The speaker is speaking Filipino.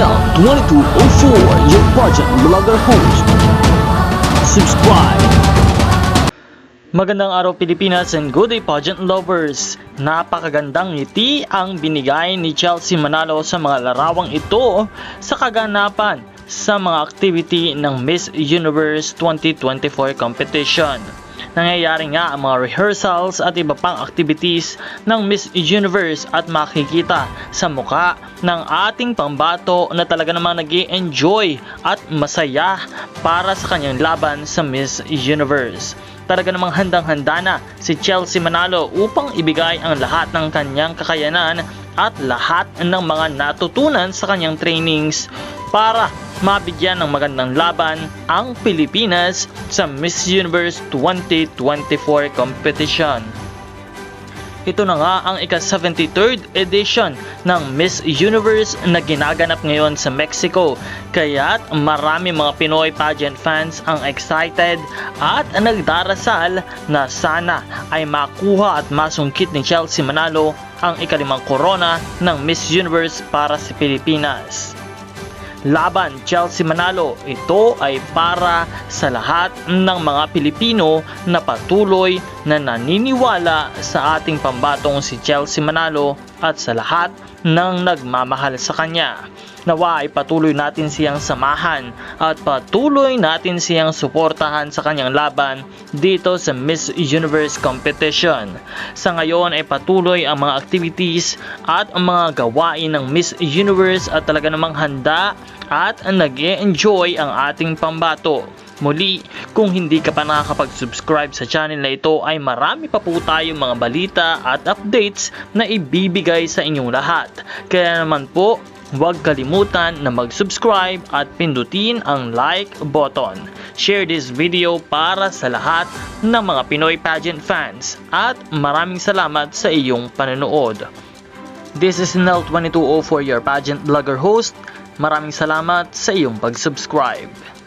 Nel2204, your pageant vlogger host. Subscribe. Magandang araw Pilipinas and good day pageant lovers! Napakagandang ngiti ang binigay ni Chelsea Manalo sa mga larawang ito sa kaganapan sa mga activity ng Miss Universe 2024 competition. Nangyayari nga ang mga rehearsals at iba pang activities ng Miss Universe at makikita sa muka ng ating pambato na talaga namang nag enjoy at masaya para sa kanyang laban sa Miss Universe. Talaga namang handang-handa na si Chelsea Manalo upang ibigay ang lahat ng kanyang kakayanan at lahat ng mga natutunan sa kanyang trainings para mabigyan ng magandang laban ang Pilipinas sa Miss Universe 2024 competition. Ito na nga ang ika-73rd edition ng Miss Universe na ginaganap ngayon sa Mexico. Kaya't marami mga Pinoy pageant fans ang excited at nagdarasal na sana ay makuha at masungkit ni Chelsea Manalo ang ikalimang korona ng Miss Universe para sa Pilipinas. Laban Chelsea Manalo. Ito ay para sa lahat ng mga Pilipino na patuloy na naniniwala sa ating pambatong si Chelsea Manalo at sa lahat ng nagmamahal sa kanya. Nawa ay patuloy natin siyang samahan at patuloy natin siyang suportahan sa kanyang laban dito sa Miss Universe competition. Sa ngayon ay patuloy ang mga activities at ang mga gawain ng Miss Universe at talaga namang handa at nag enjoy ang ating pambato. Muli, kung hindi ka pa nakakapag-subscribe sa channel na ito ay marami pa po tayong mga balita at updates na ibibigay sa inyong lahat. Kaya naman po, huwag kalimutan na mag-subscribe at pindutin ang like button. Share this video para sa lahat ng mga Pinoy pageant fans at maraming salamat sa iyong panonood. This is Nel2204 your pageant vlogger host. Maraming salamat sa iyong pag-subscribe.